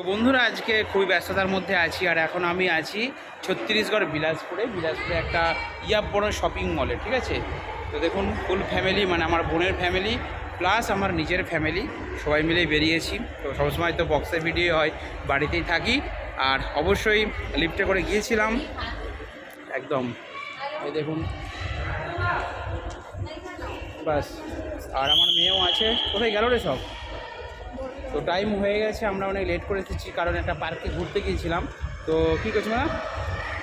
তো বন্ধুরা, আজকে খুবই ব্যস্ততার মধ্যে আছি আর এখন আমি আছি ছত্তিশগড় বিলাসপুরে। বিলাসপুরে একটা ইয়াব বড় শপিং মলে ঠিক আছে? তো দেখুন ফুল ফ্যামিলি মানে আমার বোনের ফ্যামিলি প্লাস আমার নিজের ফ্যামিলি সবাই মিলে বেরিয়েছি। তো সবসময় তো বক্সের ভিডিও হয়, বাড়িতেই থাকি। আর অবশ্যই লিফটে করে গিয়েছিলাম। একদম। এই দেখুন। বাস, আর আমার মেয়েও আছে। কোথায় গেল রে সব? তো টাইম হয়ে গেছে, আমরা অনেক লেট করে এসেছি, কারণ একটা পার্কে ঘুরতে গিয়েছিলাম। তো কী করছি না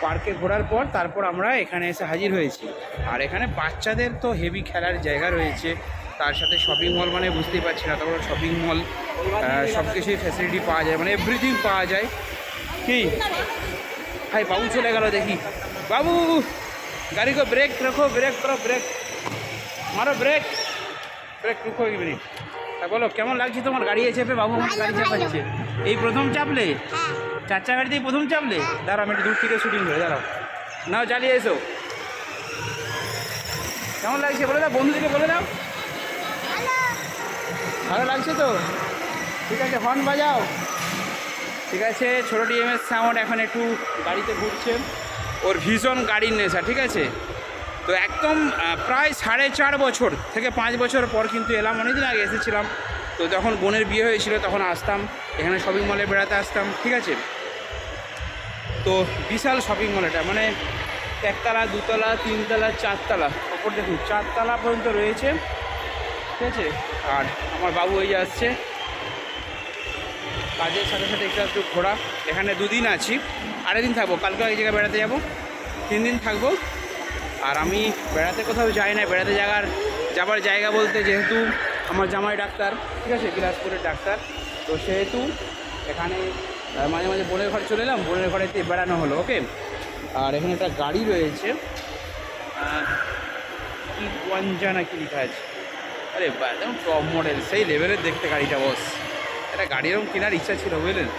পার্কে ঘোরার পর তারপর আমরা এখানে এসে হাজির হয়েছি। আর এখানে বাচ্চাদের তো হেভি খেলার জায়গা রয়েছে, তার সাথে শপিং মল মানে বুঝতেই পারছি না, তারপর শপিং মল সব কিছুই ফ্যাসিলিটি পাওয়া যায় মানে এভরিথিং পাওয়া যায়। কি? ভাই বাবু চলে গেল দেখি। বাবু, গাড়ি কো ব্রেক রাখো ব্রেক করো ব্রেক মারো ব্রেক ব্রেক রুকো এক তা বলো কেমন লাগছে তোমার গাড়ি চেপে বাবু? আমার গাড়ি চাপাচ্ছে এই প্রথম চাপলে? চার চাকাটিতেই প্রথম চাপলে? দাঁড়াও আমি একটু দূর থেকে শুটিং করে দাঁড়াও। নাও চালিয়ে এসো। কেমন লাগছে বলে দাও বন্ধুদেরকে বলে দাও। ভালো। লাগছে তো? ঠিক আছে হর্ন বাজাও। ঠিক আছে ছোটো ডিএমএস সাউন্ড এখন একটু গাড়িতে ঘুরছে। ওর ভীষণ গাড়ির নেশা ঠিক আছে? তো একদম প্রায় সাড়ে চার বছর থেকে পাঁচ বছর পর কিন্তু এলাম, অনেকদিন আগে এসেছিলাম। তো যখন বোনের বিয়ে হয়েছিল তখন আসতাম, এখানে শপিং মলে বেড়াতে আসতাম, ঠিক আছে? তো বিশাল শপিং মল এটা মানে একতলা, দুতলা, তিনতলা, চারতলা, ওপর দেখুন, চারতলা পর্যন্ত রয়েছে, ঠিক আছে? আর আমার বাবু ওই আসছে। কাজের সাথে সাথে একটু একটু ঘোরা, এখানে দুদিন আছি। আরেকদিন থাকব, কালকে এক জায়গায় বেড়াতে যাব তিন দিন থাকব। আর আমি বেড়াতে কোথাও যাই না বেড়াতে যাওয়ার, যাবার জায়গা বলতে যেহেতু আমার জামাই ডাক্তার, ঠিক আছে? বিলাসপুরের ডাক্তার। তো সেহেতু এখানে মাঝে মাঝে বোনের ঘরে চলে এলাম, বোনের ঘরেতে বেড়ানো হলো, ওকে? আর এখানে একটা গাড়ি রয়েছে। কি ওয়ানজা না কি লেখা আছে? আরে একদম টপ মডেল সেই লেভেলের দেখতে গাড়িটা বস একটা গাড়ি এরকম কেনার ইচ্ছা ছিল, বুঝলেন?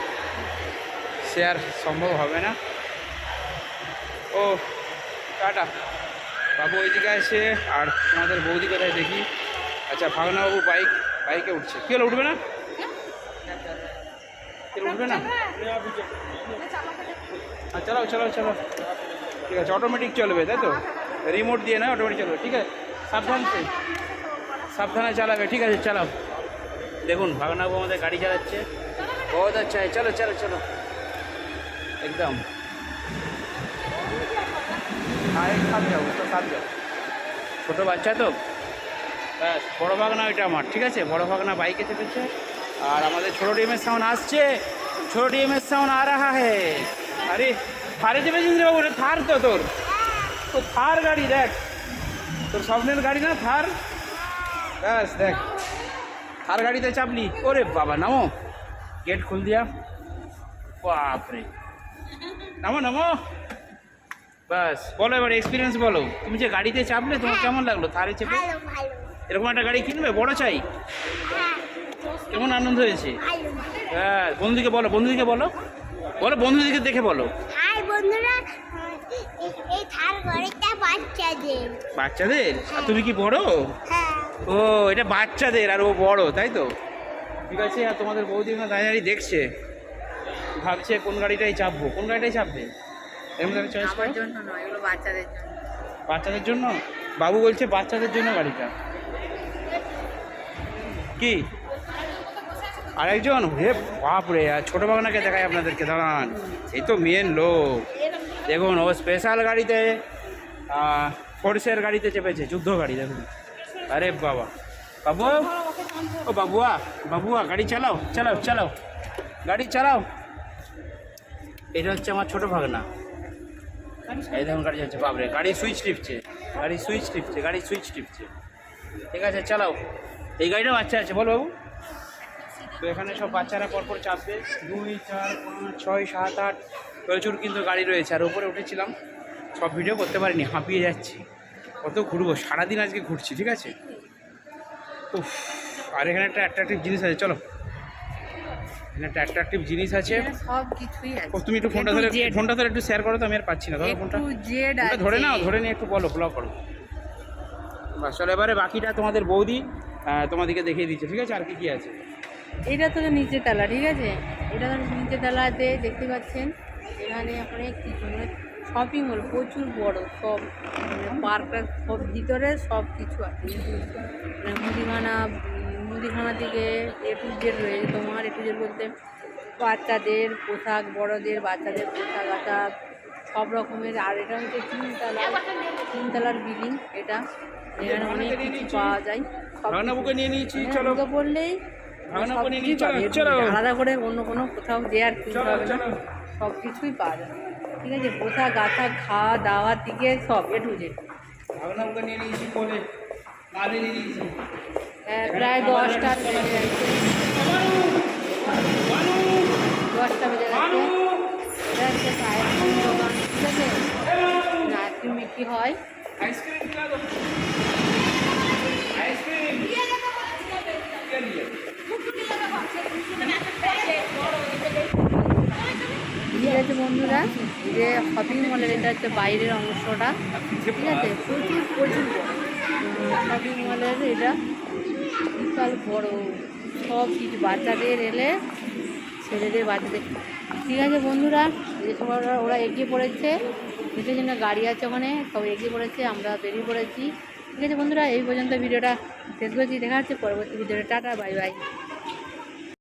সে আর সম্ভব হবে না। ও টাটা। বাবু ওইদিকে আসে আর তোমাদের বৌদি কোথায় দেখি? আচ্ছা বাবু বাইক, বাইকে উঠছে। কী উঠবে না? উঠবে না? হ্যাঁ চালাও চালাও চালাও। ঠিক আছে অটোমেটিক চলবে, তাই তো? রিমোট দিয়ে না অটোমেটিক চলবে, ঠিক আছে? সাবধানে সাবধানে চালাবে, ঠিক আছে, চালাও। দেখুন ভাগনাবু আমাদের গাড়ি চালাচ্ছে। বহুত আচ্ছা চলো চলো চলো। একদম। এক সাথ যাও তো সাথ যাও ছোটো বাচ্চা তো? ব্যাস, বড়ো ভাগনা ওইটা আমার, ঠিক আছে? বড়ো ভাগনা বাইকে চেপেছে। আর আমাদের ছোটো ডিএমের সাউন্ড আসছে। ছোটো ডিএমের সাউন্ড আ রাহা হে। আরে থারে চেপেছিস রে বাবু থার তো তোর। তো থার গাড়ি, দেখ। তোর স্বপ্নের গাড়ি না, থার? ব্যাস, দেখ। থার গাড়িতে চাপলি। ওরে বাবা, নামো। গেট খুল দিয়া। বাপরে। নামো নামো। ব্যাস বলো এবার এক্সপিরিয়েন্স বলো। তুমি যে গাড়িতে চাপলে তোমার কেমন লাগল? থারে চেপে? এরকম একটা গাড়ি কিনবে? বড় চাই? হ্যাঁ। কেমন আনন্দ হয়েছে? হ্যাঁ বন্ধুদিকে বলো বন্ধুদিকে বলো। বলো বন্ধুদিকে দেখে বলো। হাই বন্ধুরা এই- এই থার ঘরেটা বাচ্চাদের। বাচ্চাদের? আর তুমি কি বড়? হ্যাঁ। ও এটা বাচ্চাদের আর ও বড় তাই তো? ঠিক আছে আর তোমাদের দাঁড়িয়ে দাঁড়িয়ে দেখছে। ভাবছে কোন গাড়িটাই চাপবো। কোন গাড়িটাই চাপবে? এর মধ্যে চয়েস আমার জন্য নয় এগুলো বাচ্চাদের জন্য। বাচ্চাদের জন্য? বাবু বলছে বাচ্চাদের জন্য গাড়িটা। কি? আরেকজন? হে বাপরে আর ছোটো বাগনাকে দেখাই আপনাদেরকে দাঁড়ান। এই তো মেন লোক। দেখুন ও স্পেশাল গাড়িতে ফোর্সের গাড়িতে চেপেছে যুদ্ধ গাড়ি দেখুন। আরে বাবা। বাবু? ও বাবুয়া বাবুয়া গাড়ি চালাও চালাও চালাও। গাড়ি চালাও। এটা হচ্ছে আমার ছোটো ভাগনা। এই দেখুন, গাড়ি যাচ্ছে বাবরে গাড়ি সুইচ টিপছে, গাড়ি সুইচ টিপছে, গাড়ি সুইচ টিপছে। ঠিক আছে, চালাও। এই গাড়িটা বাচ্চা আছে, বল বাবু। তো এখানে সব বাচ্চারা পরপর চাপবে। দুই, চার, পাঁচ, ছয়, সাত, আট, প্রচুর কিন্তু গাড়ি রয়েছে। আর উপরে উঠেছিলাম, সব ভিডিও করতে পারিনি, হাঁপিয়ে যাচ্ছি। কত ঘুরবো, সারাদিন আজকে ঘুরছি, ঠিক আছে? উফ, আর এখানে একটা অ্যাট্রাকটিভ জিনিস আছে, চলো। এখানে একটা অ্যাট্রাকটিভ জিনিস আছে। সব কিছুই আছে। তুমি একটু ফোনটা ধরে ফোনটা ধরে একটু শেয়ার করো তো আমি আর পাচ্ছি না। ধরো ফোনটা ধরে নাও ধরে নিয়ে একটু বলো ব্লগ করো। বাস চলো এবারে বাকিটা তোমাদের বৌদি তোমাদেরকে দেখিয়ে দিচ্ছে। ঠিক আছে? আর কি কি আছে? এটা তো নিচে তালা ঠিক আছে? এটা ধরুন নিচে তলাতে দেখতে পাচ্ছেন এখানে অনেক কিছু মানে শপিং মল প্রচুর বড় সব মানে পার্কটা সব ভিতরে সব কিছু আছে। মানে মুদিখানা মুদিখানা থেকে এ টু জেড রয়েছে। তোমার এ টু জেড বলতে বাচ্চাদের পোশাক বড়দের বাচ্চাদের পোশাক আশাক সব রকমের। আর এটা হচ্ছে তিনতলা তিনতলার বিল্ডিং এটা। এখানে অনেক কিছু পাওয়া যায়। সব। চলো। আলাদা করে অন্য কোনো কোথাও দেওয়ার কিনতে চলো, হবে না সব কিছুই পাওয়া যায়। ঠিক আছে পোশাক গাছা খাওয়া দাওয়ার দিকে সব এ টু জেড। নিয়ে নিয়েছি কোলে কাঁধে নিয়ে নিয়েছি প্রায় দশটার বেজে দশটা বেজে দোকান ঠিক আছে আইসক্রিম বিক্রি হয়। ঠিক আছে বন্ধুরা, যে শপিং মলের এটা হচ্ছে বাইরের অংশটা। ঠিক আছে, প্রচুর প্রচুর। শপিং মলের এটা বিশাল বড় সব কিছু, বাচ্চাদের এলে ছেলেদের বাচ্চাদের। ঠিক আছে বন্ধুরা যে সময় ওরা- এগিয়ে পড়েছে কিছু জন্য গাড়ি আছে ওখানে, সব এগিয়ে পড়েছে, আমরা বেরিয়ে পড়েছি। ঠিক আছে বন্ধুরা, এই পর্যন্ত ভিডিওটা শেষ করছি, দেখা হচ্ছে পরবর্তী ভিডিওটা টাটা, বাই বাই।